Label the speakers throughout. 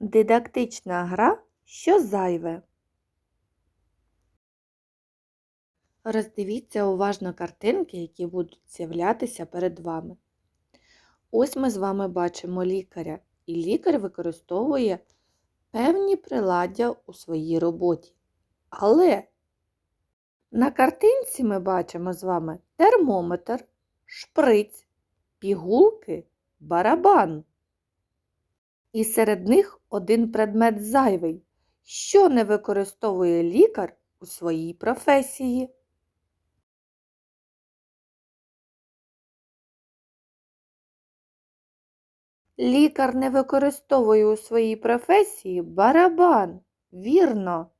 Speaker 1: Дидактична гра що зайве. Роздивіться уважно картинки, які будуть з'являтися перед вами. Ось ми з вами бачимо лікаря, і лікар використовує певні приладдя у своїй роботі. Але на картинці ми бачимо з вами термометр, шприць, пігулки, барабан. І серед них один предмет зайвий, що не використовує лікар у своїй професії. Лікар не використовує у своїй професії барабан. Вірно.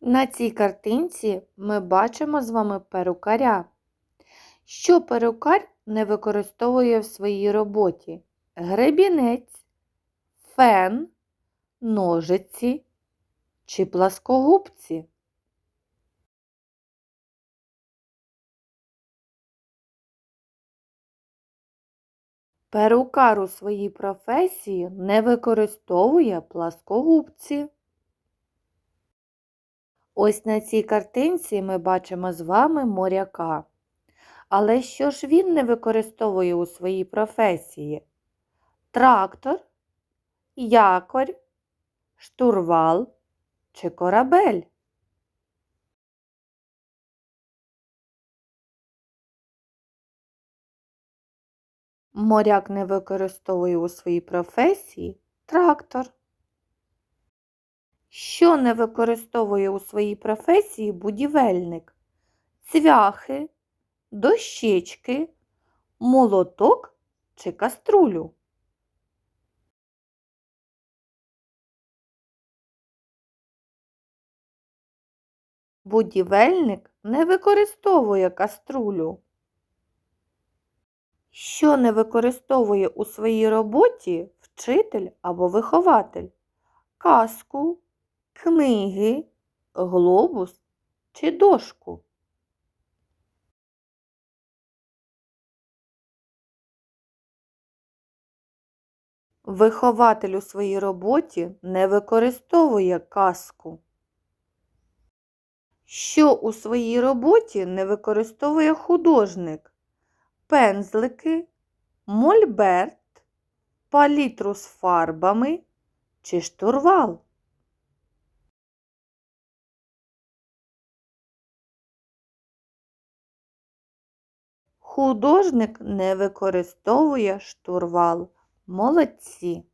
Speaker 1: На цій картинці ми бачимо з вами перукаря. Що перукар не використовує в своїй роботі? Гребінець, фен, ножиці чи пласкогубці. Перукар у своїй професії не використовує пласкогубці. Ось на цій картинці ми бачимо з вами моряка. Але що ж він не використовує у своїй професії? Трактор, якорь, штурвал чи корабель? Моряк не використовує у своїй професії трактор. Що не використовує у своїй професії будівельник? Цвяхи, дощечки, молоток чи каструлю? Будівельник не використовує каструлю. Що не використовує у своїй роботі вчитель або вихователь? Каску, книги, глобус чи дошку? Вихователь у своїй роботі не використовує каску. Що у своїй роботі не використовує художник? Пензлики, мольберт, палітру з фарбами чи штурвал? Художник не використовує штурвал. Молодці!